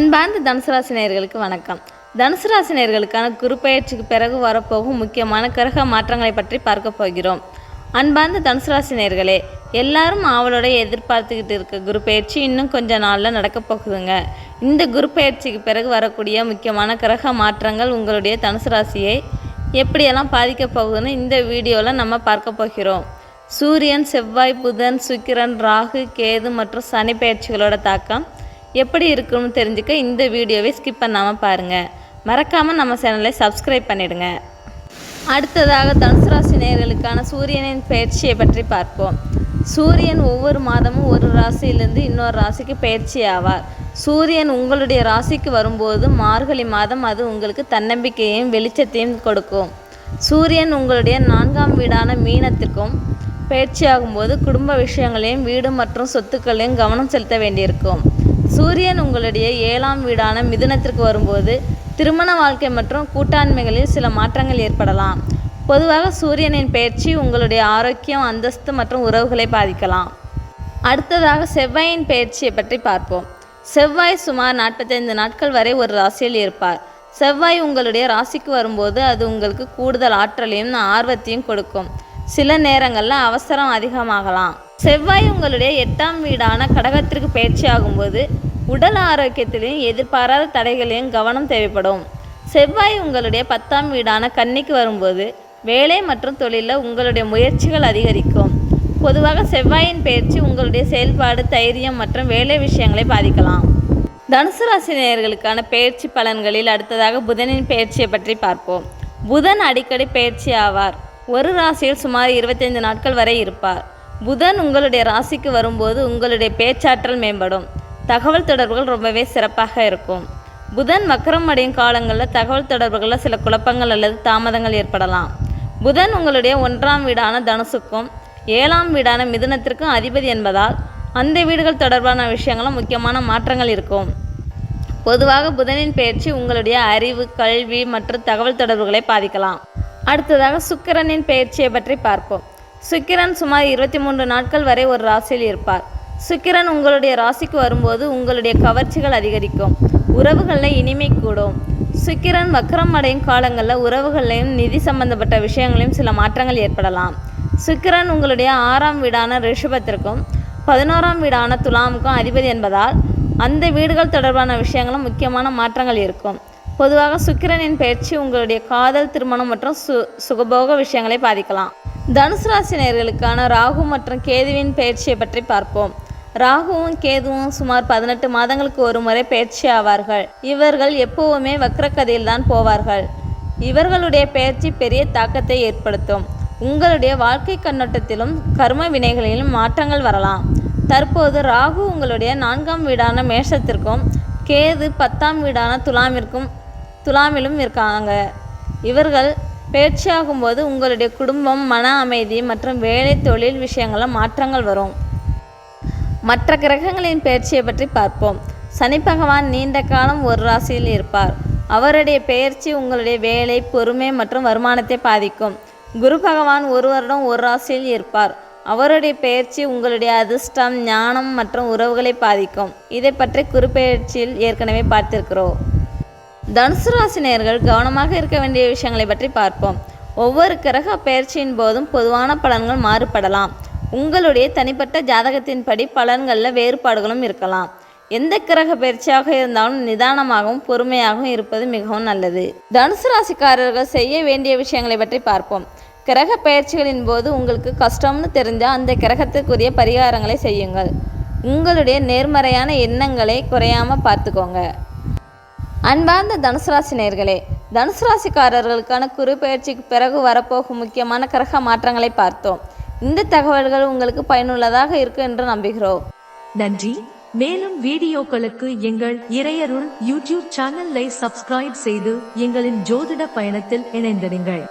அன்பார்ந்த தனுசு நேயர்களுக்கு வணக்கம். தனுசு ராசி நேயர்களுக்கான பிறகு வரப்போகும் முக்கியமான கிரக மாற்றங்களை பற்றி பார்க்க போகிறோம். அன்பார்ந்த தனுசுராசினியர்களே நேயர்களே எல்லாரும் ஆவலோட எதிர்பார்த்துக்கிட்டு இருக்க குரு பயிற்சி இன்னும் கொஞ்ச நாளில் நடக்க போகுதுங்க. இந்த குரு பயிற்சிக்கு பிறகு வரக்கூடிய முக்கியமான கிரக மாற்றங்கள் உங்களுடைய தனுசு ராசியை எப்படியெல்லாம் பாதிக்க போகுதுன்னு இந்த வீடியோவில் நம்ம பார்க்க போகிறோம். சூரியன் செவ்வாய் புதன் சுக்கிரன் ராகு கேது மற்றும் சனி பயிற்சிகளோட தாக்கம் எப்படி இருக்குன்னு தெரிஞ்சுக்க இந்த வீடியோவை ஸ்கிப் பண்ணாமல் பாருங்கள் மறக்காமல் நம்ம சேனலை சப்ஸ்கிரைப் பண்ணிடுங்க. அடுத்ததாக தனுசு ராசி நேர்களுக்கான சூரியனின் பயிற்சியை பற்றி பார்ப்போம். சூரியன் ஒவ்வொரு மாதமும் ஒரு ராசியிலிருந்து இன்னொரு ராசிக்கு பயிற்சி ஆவார். சூரியன் உங்களுடைய ராசிக்கு வரும்போது மார்கழி மாதம் அது உங்களுக்கு தன்னம்பிக்கையையும் வெளிச்சத்தையும் கொடுக்கும். சூரியன் உங்களுடைய நான்காம் வீடான மீனத்திற்கும் பயிற்சியாகும்போது குடும்ப விஷயங்களையும் வீடு மற்றும் சொத்துக்களையும் கவனம் செலுத்த வேண்டியிருக்கும். சூரியன் உங்களுடைய ஏழாம் வீடான மிதுனத்திற்கு வரும்போது திருமண வாழ்க்கை மற்றும் கூட்டாண்மைகளில் சில மாற்றங்கள் ஏற்படலாம். பொதுவாக சூரியனின் பயிற்சி உங்களுடைய ஆரோக்கியம் அந்தஸ்து மற்றும் உறவுகளை பாதிக்கலாம். அடுத்ததாக செவ்வாயின் பயிற்சியை பற்றி பார்ப்போம். செவ்வாய் சுமார் நாற்பத்தைந்து நாட்கள் வரை ஒரு ராசியில் இருப்பார். செவ்வாய் உங்களுடைய ராசிக்கு வரும்போது அது உங்களுக்கு கூடுதல் ஆற்றலையும் ஆர்வத்தையும் கொடுக்கும். சில நேரங்களில் அவசரம் அதிகமாகலாம். செவ்வாய் உங்களுடைய எட்டாம் வீடான கடகத்திற்கு பயிற்சி ஆகும்போது உடல் ஆரோக்கியத்திலையும் எதிர்பாராத தடைகளையும் கவனம் தேவைப்படும். செவ்வாய் உங்களுடைய பத்தாம் வீடான கன்னிக்கு வரும்போது வேலை மற்றும் தொழிலில் உங்களுடைய முயற்சிகள் அதிகரிக்கும். பொதுவாக செவ்வாயின் பயிற்சி உங்களுடைய செயல்பாடு தைரியம் மற்றும் வேலை விஷயங்களை பாதிக்கலாம். தனுசு ராசி நேயர்களுக்கான பயிற்சி பலன்களில் அடுத்ததாக புதனின் பயிற்சியை பற்றி பார்ப்போம். புதன் அடிக்கடி பயிற்சி ஆவார். ஒரு ராசியில் சுமார் இருபத்தைந்து நாட்கள் வரை இருப்பார். புதன் உங்களுடைய ராசிக்கு வரும்போது உங்களுடைய பேச்சாற்றல் மேம்படும். தகவல் தொடர்புகள் ரொம்பவே சிறப்பாக இருக்கும். புதன் வக்கரம் அடையும் காலங்களில் தகவல் தொடர்புகளில் சில குழப்பங்கள் அல்லது தாமதங்கள் ஏற்படலாம். புதன் உங்களுடைய ஒன்றாம் வீடான தனுசுக்கும் ஏழாம் வீடான மிதுனத்திற்கும் அதிபதி என்பதால் அந்த வீடுகள் தொடர்பான விஷயங்களும் முக்கியமான மாற்றங்கள் இருக்கும். பொதுவாக புதனின் பயிற்சி உங்களுடைய அறிவு கல்வி மற்றும் தகவல் தொடர்புகளை பாதிக்கலாம். அடுத்ததாக சுக்கிரனின் பெயர்ச்சியை பற்றி பார்ப்போம். சுக்கிரன் சுமார் இருபத்தி மூன்று நாட்கள் வரை ஒரு ராசியில் இருப்பார். சுக்கிரன் உங்களுடைய ராசிக்கு வரும்போது உங்களுடைய கவர்ச்சிகள் அதிகரிக்கும். உறவுகளில் இனிமை கூடும். சுக்கிரன் வக்கரம் அடையும் காலங்களில் உறவுகளையும் நிதி சம்பந்தப்பட்ட விஷயங்களையும் சில மாற்றங்கள் ஏற்படலாம். சுக்கிரன் உங்களுடைய ஆறாம் வீடான ரிஷபத்திற்கும் பதினோராம் வீடான துலாமுக்கும் அதிபதி என்பதால் அந்த வீடுகள் தொடர்பான விஷயங்களும் முக்கியமான மாற்றங்கள் இருக்கும். பொதுவாக சுக்கிரனின் பயிற்சி உங்களுடைய காதல் திருமணம் மற்றும் சு சுகபோக விஷயங்களை பாதிக்கலாம். தனுசு ராசி நேர்களுக்கான ராகு மற்றும் கேதுவின் பயிற்சியை பற்றி பார்ப்போம். ராகுவும் கேதுவும் சுமார் பதினெட்டு மாதங்களுக்கு ஒரு முறை பயிற்சி ஆவார்கள். இவர்கள் எப்பவுமே வக்ரகதியில் தான் போவார்கள். இவர்களுடைய பயிற்சி பெரிய தாக்கத்தை ஏற்படுத்தும். உங்களுடைய வாழ்க்கை கண்ணோட்டத்திலும் கர்ம வினைகளிலும் மாற்றங்கள் வரலாம். தற்போது ராகு உங்களுடைய நான்காம் வீடான மேஷத்திற்கும் கேது பத்தாம் வீடான துலாமிற்கும் துலாமிலும் இருக்காங்க. இவர்கள் பயிற்சியாகும்போது உங்களுடைய குடும்பம் மன அமைதி மற்றும் வேலை தொழில் விஷயங்களில் மாற்றங்கள் வரும். மற்ற கிரகங்களின் பயிற்சியை பற்றி பார்ப்போம். சனி பகவான் நீண்ட காலம் ஒரு ராசியில் இருப்பார். அவருடைய பெயர்ச்சி உங்களுடைய வேலை பொறுமை மற்றும் வருமானத்தை பாதிக்கும். குரு பகவான் ஒரு வருடம் ஒரு ராசியில் இருப்பார். அவருடைய பெயர்ச்சி உங்களுடைய அதிர்ஷ்டம் ஞானம் மற்றும் உறவுகளை பாதிக்கும். இதை பற்றி குரு பெயர்ச்சியில் ஏற்கனவே பார்த்திருக்கிறோம். தனுசு ராசி நேர்கள் கவனமாக இருக்க வேண்டிய விஷயங்களை பற்றி பார்ப்போம். ஒவ்வொரு கிரக பயிற்சியின் போதும் பொதுவான பலன்கள் மாறுபடலாம். உங்களுடைய தனிப்பட்ட ஜாதகத்தின்படி பலன்களில் வேறுபாடுகளும் இருக்கலாம். எந்த கிரக பயிற்சியாக இருந்தாலும் நிதானமாகவும் பொறுமையாகவும் இருப்பது மிகவும் நல்லது. தனுசு ராசிக்காரர்கள் செய்ய வேண்டிய விஷயங்களை பற்றி பார்ப்போம். கிரக பயிற்சிகளின் போது உங்களுக்கு கஷ்டம்னு தெரிஞ்சால் அந்த கிரகத்துக்குரிய பரிகாரங்களை செய்யுங்கள். உங்களுடைய நேர்மறையான எண்ணங்களை குறையாமல் பார்த்துக்கோங்க. அன்பார்ந்த தனுசு ராசி நேர்களே தனுசு ராசிக்காரர்களுக்கான குரு பயிற்சிக்கு பிறகு வரப்போகும் முக்கியமான கிரக மாற்றங்களை பார்த்தோம். இந்த தகவல்கள் உங்களுக்கு பயனுள்ளதாக இருக்கும் என்று நம்புகிறோம். நன்றி. மேலும் வீடியோக்களுக்கு எங்கள் இறையருள் யூடியூப் சேனலை சப்ஸ்கிரைப் செய்து எங்களின் ஜோதிட பயணத்தில் இணைந்திருங்கள்